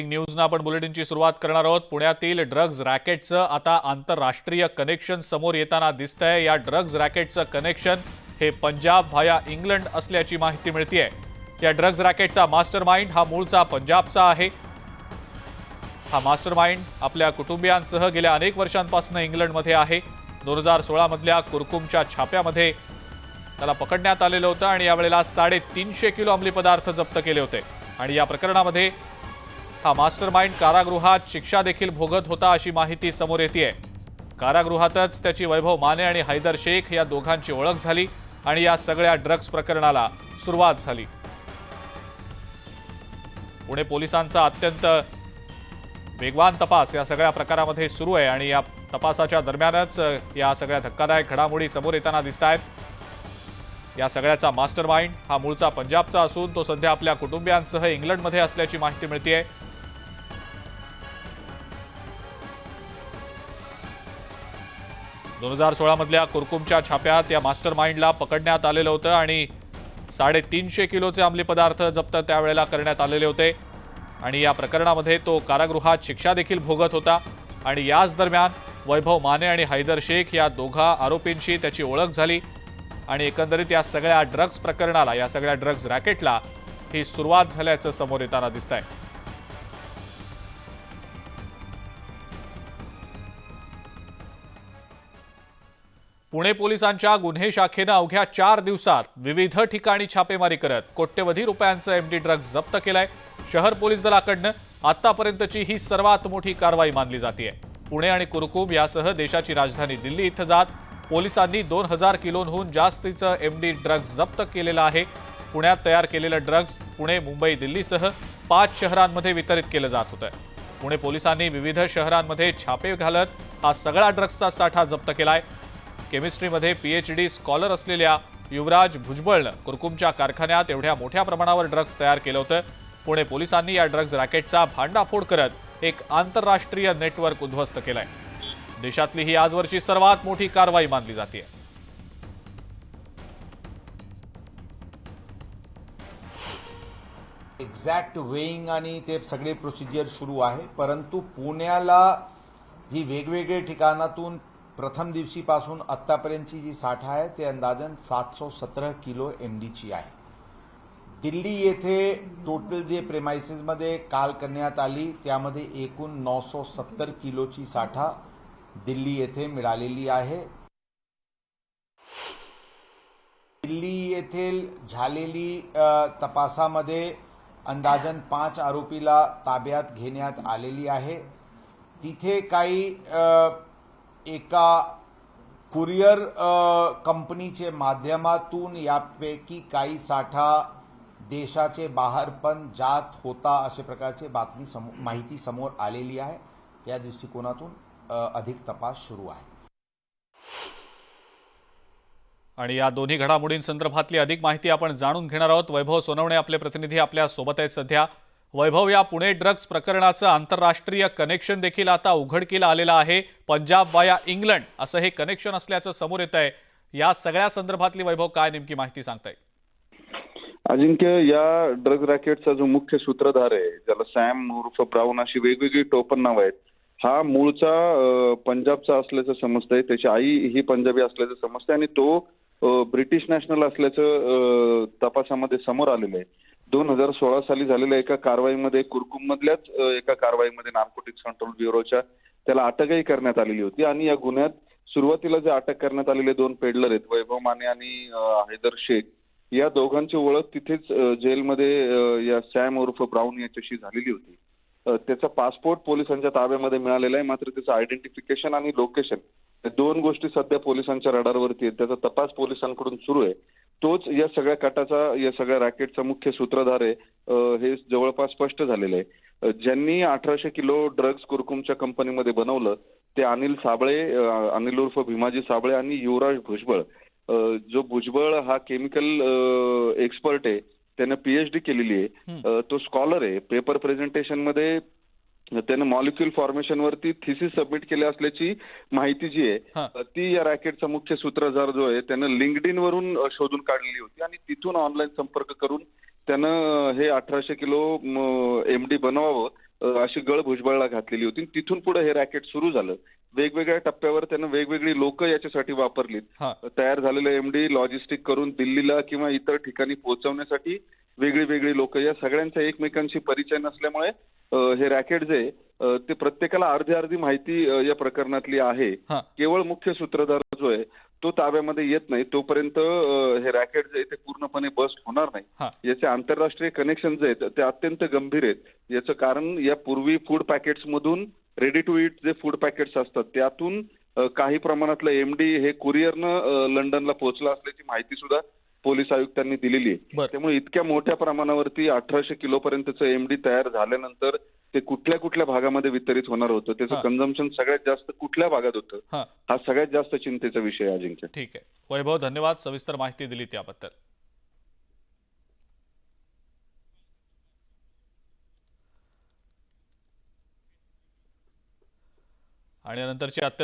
न्यूजनं आपण बुलेटिनची सुरुवात करणार आहोत. पुण्यातील ड्रग्ज रॅकेटचं आता आंतरराष्ट्रीय कनेक्शन समोर येताना दिसतंय. या ड्रग्ज रॅकेटचं कनेक्शन हे पंजाब व्हाया इंग्लंड असल्याची माहिती मिळतीये. या ड्रग्ज रॅकेटचा मास्टर माइंड हा मूळचा पंजाबचा आहे. हा मास्टर माइंड आपल्या कुटुंबियांसह गेल्या अनेक वर्षांपासून इंग्लंडमध्ये आहे. दोन हजार सोळामधल्या कुरकुमच्या छाप्यामध्ये त्याला पकडण्यात आलेलं होतं आणि यावेळेला साडेतीनशे किलो अंमली पदार्थ जप्त केले होते. आणि या प्रकरणामध्ये हा मास्टर माइंड कारागृहात शिक्षा देखील भोगत होता अशी माहिती समोर येते कारागृहातच त्याची वैभव माने आणि हैदर शेख या दोघांची ओळख झाली आणि या सगळ्या ड्रग्ज प्रकरणाला सुरुवात झाली. पुणे पोलिसांचा अत्यंत वेगवान तपास या सगळ्या प्रकारामध्ये सुरू आहे आणि या तपासाच्या दरम्यानच या सगळ्या धक्कादायक घडामोडी समोर येताना दिसत आहेत या सगळ्याचा मास्टर माइंड हा मूळचा पंजाबचा असून तो सध्या आपल्या कुटुंबियांसह इंग्लंडमध्ये असल्याची माहिती मिळते दोन हजार सोळामधल्या कुरकुमच्या छाप्यात या मास्टर माइंडला पकडण्यात आलेलं होतं आणि साडेतीनशे किलोचे अंमली पदार्थ जप्त त्यावेळेला करण्यात आलेले होते. आणि या प्रकरणामध्ये तो कारागृहात शिक्षा देखील भोगत होता. आणि याच दरम्यान वैभव माने आणि हैदर शेख या दोघा आरोपींशी त्याची ओळख झाली. आणि एकंदरीत या सगळ्या ड्रग्ज प्रकरणाला या सगळ्या ड्रग्ज रॅकेटला ही सुरुवात झाल्याचं समोर येताना दिसत आहे पुणे पोलिसांच्या गुन्हे शाखेनं अवघ्या चार दिवसात विविध ठिकाणी छापेमारी करत कोट्यवधी रुपयांचं एमडी ड्रग्ज जप्त केलंय. शहर पोलीस दलाकडनं आतापर्यंतची ही सर्वात मोठी कारवाई मानली जाते पुणे आणि कुरकुम यासह देशाची राजधानी दिल्ली इथं जात पोलिसांनी दोन हजार किलोहून जास्तीचं एमडी ड्रग्ज जप्त केलेलं आहे. पुण्यात तयार केलेलं ड्रग्ज पुणे मुंबई दिल्लीसह पाच शहरांमध्ये वितरित केलं जात होतं. पुणे पोलिसांनी विविध शहरांमध्ये छापे घालत हा सगळा ड्रग्जचा साठा जप्त केलाय. केमिस्ट्रीमध्ये पीएच डी स्कॉलर असलेल्या युवराज भुजबळनं कुरकुमच्या कारखान्यात एवढ्या मोठ्या प्रमाणावर ड्रग्ज तयार केलं होतं. पुणे पोलिसांनी या ड्रग्ज रॅकेटचा भांडाफोड करत एक आंतरराष्ट्रीय नेटवर्क उद्ध्वस्त केलंय. देशातली ही आजवरची सर्वात मोठी कारवाई मानली जाते एक्झॅक्ट वेईंग आणि ते सगळे प्रोसिजर सुरू आहे परंतु पुण्याला जी वेगवेगळे ठिकाणातून प्रथम दिवशीपासून आत्तापर्यंतची जी साठा आहे ते अंदाजन सातशे सतरा किलो एम डीची आहे. दिल्ली येथे टोटल जे प्रेमायसेसमध्ये काल करण्यात आली त्यामध्ये एकूण नऊशे सत्तर किलोची साठा दिल्ली येथे मिळालेली आहे. दिल्ली येथील झालेली तपासामध्ये अंदाजन पाच आरोपीला ताब्यात घेण्यात आलेली आहे. तिथे काही एका कुरिअर कंपनीचे माध्यमातून यापैकी काही साठा देशाचे बाहेर पण जात होता अशा प्रकारचे बातमी समो माहिती समोर आलेली आहे. त्या दृष्टिकोनातून अधिक तपास सुरू आहे. आणि या दोन्ही घडामोडींसंदर्भातली अधिक माहिती आपण जाणून घेणार आहोत. वैभव सोनवणे आपले प्रतिनिधी आपल्यासोबत आहेत सध्या. वैभव या पुणे ड्रग्ज प्रकरणाचं आंतरराष्ट्रीय कनेक्शन देखील आता उघडकीला आलेलं आहे. पंजाब वाया इंग्लंड असं हे कनेक्शन असल्याचं समोर येत आहे या सगळ्या संदर्भातली वैभव काय नेमकी माहिती सांगताय? अजिंक्य या ड्रग रॅकेटचा जो मुख्य सूत्रधार आहे ज्याला सॅम उर्फ ब्राऊन अशी वेगवेगळी टोपण नाव आहेत हा मूळचा पंजाबचा असल्याचं समजतंय. त्याची आई ही पंजाबी असल्याचं समजतंय आणि तो ब्रिटिश नॅशनल असल्याचं तपासामध्ये समोर आलेलं आहे. दोन हजार सोळा साली झालेल्या एका कारवाईमध्ये कुरकुम मधल्याच एका कारवाईमध्ये नार्कोटिक्स कंट्रोल ब्युरोच्या त्याला अटकही करण्यात आलेली होती. आणि या गुन्ह्यात सुरुवातीला जे अटक करण्यात आलेले दोन पेडलर आहेत वैभव माने आणि हैदर शेख या दोघांची ओळख तिथेच जेलमध्ये या सॅम उर्फ ब्राऊन याच्याशी झालेली होती. त्याचा पासपोर्ट पोलिसांच्या ताब्यामध्ये मिळालेला आहे मात्र त्याचं आयडेंटिफिकेशन आणि लोकेशन दोन गोष्टी सध्या पोलिसांच्या रडारवरती आहेत. त्याचा तपास पोलिसांकडून सुरू आहे. तोच या सगळ्या कटाचा या सगळ्या रॅकेटचा मुख्य सूत्रधार आहे. हे जवळपास स्पष्ट झालेलं आहे. ज्यांनी अठराशे किलो ड्रग्ज कुरकुमच्या कंपनीमध्ये बनवलं ते अनिल साबळे अनिल उर्फ भीमाजी साबळे आणि युवराज भुजबळ. जो भुजबळ हा केमिकल एक्सपर्ट आहे त्यानं पीएचडी केलेली आहे. तो स्कॉलर आहे. पेपर प्रेझेंटेशनमध्ये त्यानं मॉलिक्युल फॉर्मेशन वरती थिसिस सबमिट केले असल्याची माहिती जी. आहे ती या रॅकेटचा मुख्य सूत्रधार जो आहे त्यानं लिंकडिन वरून शोधून काढलेली होती आणि तिथून ऑनलाईन संपर्क करून त्यानं हे अठराशे किलो एमडी बनवावं अशी गळ भुजबळला घातलेली होती तिथून पुढे हे रॅकेट सुरू झालं वेगवेगळ्या टप्प्यावर त्यानं वेगवेगळी लोक याच्यासाठी वापरलीत. तयार झालेले एमडी लॉजिस्टिक करून दिल्लीला किंवा इतर ठिकाणी पोहोचवण्यासाठी वेगळी वेगळी लोक. या सगळ्यांचा एकमेकांशी परिचय नसल्यामुळे हे रॅकेट जे ते प्रत्येकाला अर्धी अर्धी माहिती या प्रकरणातली आहे. केवळ मुख्य सूत्रधार जो आहे तो ताब्यामध्ये येत नाही. तोपर्यंत हे रॅकेट जे ते पूर्णपणे बस्ट होणार नाही. याचे आंतरराष्ट्रीय कनेक्शन जे आहेत ते अत्यंत गंभीर आहेत. याचं कारण या पूर्वी फूड पॅकेट्स मधून रेडी टू इट जे फूड पॅकेट्स असतात त्यातून काही प्रमाणातलं एमडी हे कुरिअरनं लंडनला पोहोचलं असल्याची माहिती सुद्धा पोलीस आयुक्तांनी दिलेली आहे. त्यामुळे इतक्या मोठ्या प्रमाणावरती अठराशे किलो पर्यंतचं एमडी तयार झाल्यानंतर ते कुठल्या कुठल्या भागामध्ये वितरित होणार होतं त्याचं. कन्झम्पशन सगळ्यात जास्त कुठल्या भागात होतं हा. हा सगळ्यात जास्त चिंतेचा विषय आहे अजिंक्य. ठीक आहे. वैभव धन्यवाद. सविस्तर माहिती दिली त्याबद्दल. आणि नंतरची अत्यंत